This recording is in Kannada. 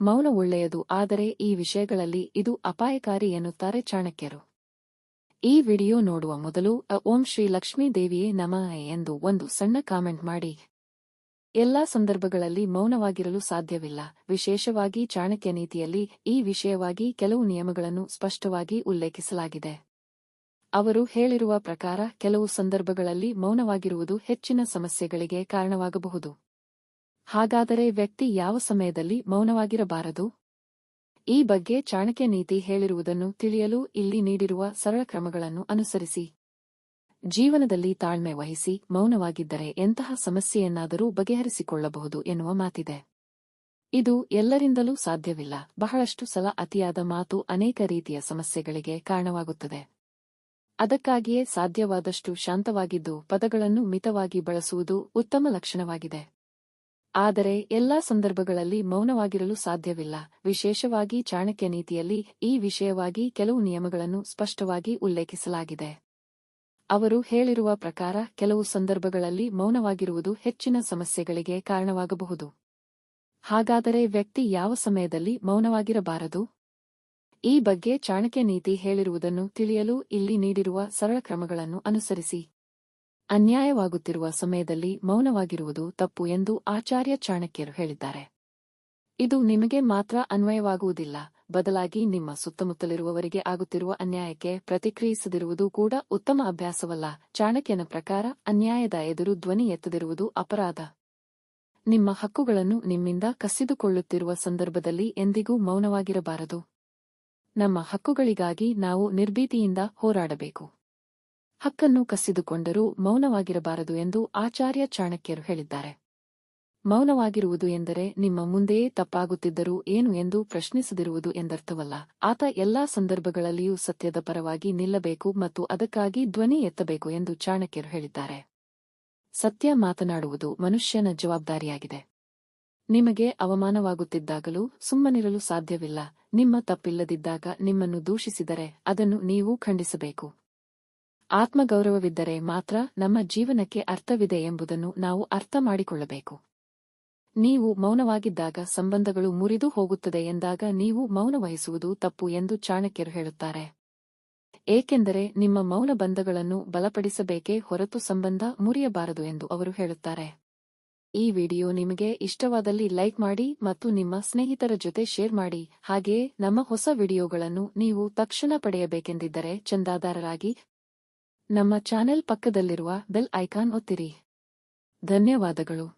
ಮೌನ ಒಳ್ಳೆಯದು, ಆದರೆ ಈ ವಿಷಯಗಳಲ್ಲಿ ಇದು ಅಪಾಯಕಾರಿ ಎನ್ನುತ್ತಾರೆ ಚಾಣಕ್ಯರು. ಈ ವಿಡಿಯೋ ನೋಡುವ ಮೊದಲು ಓಂ ಶ್ರೀ ಲಕ್ಷ್ಮೀ ದೇವಿಯೇ ನಮಃ ಎಂದು ಒಂದು ಸಣ್ಣ ಕಾಮೆಂಟ್ ಮಾಡಿ. ಎಲ್ಲಾ ಸಂದರ್ಭಗಳಲ್ಲಿ ಮೌನವಾಗಿರಲು ಸಾಧ್ಯವಿಲ್ಲ. ವಿಶೇಷವಾಗಿ ಚಾಣಕ್ಯ ನೀತಿಯಲ್ಲಿ ಈ ವಿಷಯವಾಗಿ ಕೆಲವು ನಿಯಮಗಳನ್ನು ಸ್ಪಷ್ಟವಾಗಿ ಉಲ್ಲೇಖಿಸಲಾಗಿದೆ. ಅವರು ಹೇಳಿರುವ ಪ್ರಕಾರ, ಕೆಲವು ಸಂದರ್ಭಗಳಲ್ಲಿ ಮೌನವಾಗಿರುವುದು ಹೆಚ್ಚಿನ ಸಮಸ್ಯೆಗಳಿಗೆ ಕಾರಣವಾಗಬಹುದು. ಹಾಗಾದರೆ ವ್ಯಕ್ತಿ ಯಾವ ಸಮಯದಲ್ಲಿ ಮೌನವಾಗಿರಬಾರದು? ಈ ಬಗ್ಗೆ ಚಾಣಕ್ಯ ನೀತಿ ಹೇಳಿರುವುದನ್ನು ತಿಳಿಯಲು ಇಲ್ಲಿ ನೀಡಿರುವ ಸರಳ ಕ್ರಮಗಳನ್ನು ಅನುಸರಿಸಿ. ಜೀವನದಲ್ಲಿ ತಾಳ್ಮೆ ವಹಿಸಿ ಮೌನವಾಗಿದ್ದರೆ ಎಂತಹ ಸಮಸ್ಯೆಯನ್ನಾದರೂ ಬಗೆಹರಿಸಿಕೊಳ್ಳಬಹುದು ಎನ್ನುವ ಮಾತಿದೆ. ಇದು ಎಲ್ಲರಿಂದಲೂ ಸಾಧ್ಯವಿಲ್ಲ. ಬಹಳಷ್ಟು ಸಲ ಅತಿಯಾದ ಮಾತು ಅನೇಕ ರೀತಿಯ ಸಮಸ್ಯೆಗಳಿಗೆ ಕಾರಣವಾಗುತ್ತದೆ. ಅದಕ್ಕಾಗಿಯೇ ಸಾಧ್ಯವಾದಷ್ಟು ಶಾಂತವಾಗಿದ್ದು ಪದಗಳನ್ನು ಮಿತವಾಗಿ ಬಳಸುವುದು ಉತ್ತಮ ಲಕ್ಷಣವಾಗಿದೆ. ಆದರೆ ಎಲ್ಲಾ ಸಂದರ್ಭಗಳಲ್ಲಿ ಮೌನವಾಗಿರಲು ಸಾಧ್ಯವಿಲ್ಲ. ವಿಶೇಷವಾಗಿ ಚಾಣಕ್ಯ ನೀತಿಯಲ್ಲಿ ಈ ವಿಷಯವಾಗಿ ಕೆಲವು ನಿಯಮಗಳನ್ನು ಸ್ಪಷ್ಟವಾಗಿ ಉಲ್ಲೇಖಿಸಲಾಗಿದೆ. ಅವರು ಹೇಳಿರುವ ಪ್ರಕಾರ ಕೆಲವು ಸಂದರ್ಭಗಳಲ್ಲಿ ಮೌನವಾಗಿರುವುದು ಹೆಚ್ಚಿನ ಸಮಸ್ಯೆಗಳಿಗೆ ಕಾರಣವಾಗಬಹುದು. ಹಾಗಾದರೆ ವ್ಯಕ್ತಿ ಯಾವ ಸಮಯದಲ್ಲಿ ಮೌನವಾಗಿರಬಾರದು? ಈ ಬಗ್ಗೆ ಚಾಣಕ್ಯ ನೀತಿ ಹೇಳಿರುವುದನ್ನು ತಿಳಿಯಲು ಇಲ್ಲಿ ನೀಡಿರುವ ಸರಳ ಕ್ರಮಗಳನ್ನು ಅನುಸರಿಸಿ. ಅನ್ಯಾಯವಾಗುತ್ತಿರುವ ಸಮಯದಲ್ಲಿ ಮೌನವಾಗಿರುವುದು ತಪ್ಪು ಎಂದು ಆಚಾರ್ಯ ಚಾಣಕ್ಯರು ಹೇಳಿದ್ದಾರೆ. ಇದು ನಿಮಗೆ ಮಾತ್ರ ಅನ್ವಯವಾಗುವುದಿಲ್ಲ, ಬದಲಾಗಿ ನಿಮ್ಮ ಸುತ್ತಮುತ್ತಲಿರುವವರಿಗೆ ಆಗುತ್ತಿರುವ ಅನ್ಯಾಯಕ್ಕೆ ಪ್ರತಿಕ್ರಿಯಿಸದಿರುವುದು ಕೂಡ ಉತ್ತಮ ಅಭ್ಯಾಸವಲ್ಲ. ಚಾಣಕ್ಯನ ಪ್ರಕಾರ ಅನ್ಯಾಯದ ಎದುರು ಧ್ವನಿ ಎತ್ತದಿರುವುದು ಅಪರಾಧ. ನಿಮ್ಮ ಹಕ್ಕುಗಳನ್ನು ನಿಮ್ಮಿಂದ ಕಸಿದುಕೊಳ್ಳುತ್ತಿರುವ ಸಂದರ್ಭದಲ್ಲಿ ಎಂದಿಗೂ ಮೌನವಾಗಿರಬಾರದು. ನಮ್ಮ ಹಕ್ಕುಗಳಿಗಾಗಿ ನಾವು ನಿರ್ಭೀತಿಯಿಂದ ಹೋರಾಡಬೇಕು. ಹಕ್ಕನ್ನು ಕಸಿದುಕೊಂಡರೂ ಮೌನವಾಗಿರಬಾರದು ಎಂದು ಆಚಾರ್ಯ ಚಾಣಕ್ಯರು ಹೇಳಿದ್ದಾರೆ. ಮೌನವಾಗಿರುವುದು ಎಂದರೆ ನಿಮ್ಮ ಮುಂದೆಯೇ ತಪ್ಪಾಗುತ್ತಿದ್ದರೂ ಏನು ಎಂದು ಪ್ರಶ್ನಿಸದಿರುವುದು ಎಂದರ್ಥವಲ್ಲ. ಆತ ಎಲ್ಲಾ ಸಂದರ್ಭಗಳಲ್ಲಿಯೂ ಸತ್ಯದ ಪರವಾಗಿ ನಿಲ್ಲಬೇಕು ಮತ್ತು ಅದಕ್ಕಾಗಿ ಧ್ವನಿ ಎತ್ತಬೇಕು ಎಂದು ಚಾಣಕ್ಯರು ಹೇಳಿದ್ದಾರೆ. ಸತ್ಯ ಮಾತನಾಡುವುದು ಮನುಷ್ಯನ ಜವಾಬ್ದಾರಿಯಾಗಿದೆ. ನಿಮಗೆ ಅವಮಾನವಾಗುತ್ತಿದ್ದಾಗಲೂ ಸುಮ್ಮನಿರಲು ಸಾಧ್ಯವಿಲ್ಲ. ನಿಮ್ಮ ತಪ್ಪಿಲ್ಲದಿದ್ದಾಗ ನಿಮ್ಮನ್ನು ದೂಷಿಸಿದರೆ ಅದನ್ನು ನೀವು ಖಂಡಿಸಬೇಕು. ಆತ್ಮಗೌರವವಿದ್ದರೆ ಮಾತ್ರ ನಮ್ಮ ಜೀವನಕ್ಕೆ ಅರ್ಥವಿದೆ ಎಂಬುದನ್ನು ನಾವು ಅರ್ಥ ಮಾಡಿಕೊಳ್ಳಬೇಕು. ನೀವು ಮೌನವಾಗಿದ್ದಾಗ ಸಂಬಂಧಗಳು ಮುರಿದು ಹೋಗುತ್ತದೆ ಎಂದಾಗ ನೀವು ಮೌನ ವಹಿಸುವುದು ತಪ್ಪು ಎಂದು ಚಾಣಕ್ಯರು ಹೇಳುತ್ತಾರೆ. ಏಕೆಂದರೆ ನಿಮ್ಮ ಮೌನ ಬಂಧಗಳನ್ನು ಬಲಪಡಿಸಬೇಕೇ ಹೊರತು ಸಂಬಂಧ ಮುರಿಯಬಾರದು ಎಂದು ಅವರು ಹೇಳುತ್ತಾರೆ. ಈ ವಿಡಿಯೋ ನಿಮಗೆ ಇಷ್ಟವಾದಲ್ಲಿ ಲೈಕ್ ಮಾಡಿ ಮತ್ತು ನಿಮ್ಮ ಸ್ನೇಹಿತರ ಜೊತೆ ಶೇರ್ ಮಾಡಿ. ಹಾಗೆಯೇ ನಮ್ಮ ಹೊಸ ವಿಡಿಯೋಗಳನ್ನು ನೀವು ತಕ್ಷಣ ಪಡೆಯಬೇಕೆಂದಿದ್ದರೆ ಚಂದಾದಾರರಾಗಿ ನಮ್ಮ ಚಾನೆಲ್ ಪಕ್ಕದಲ್ಲಿರುವ ಬೆಲ್ ಐಕಾನ್ ಒತ್ತಿರಿ. ಧನ್ಯವಾದಗಳು.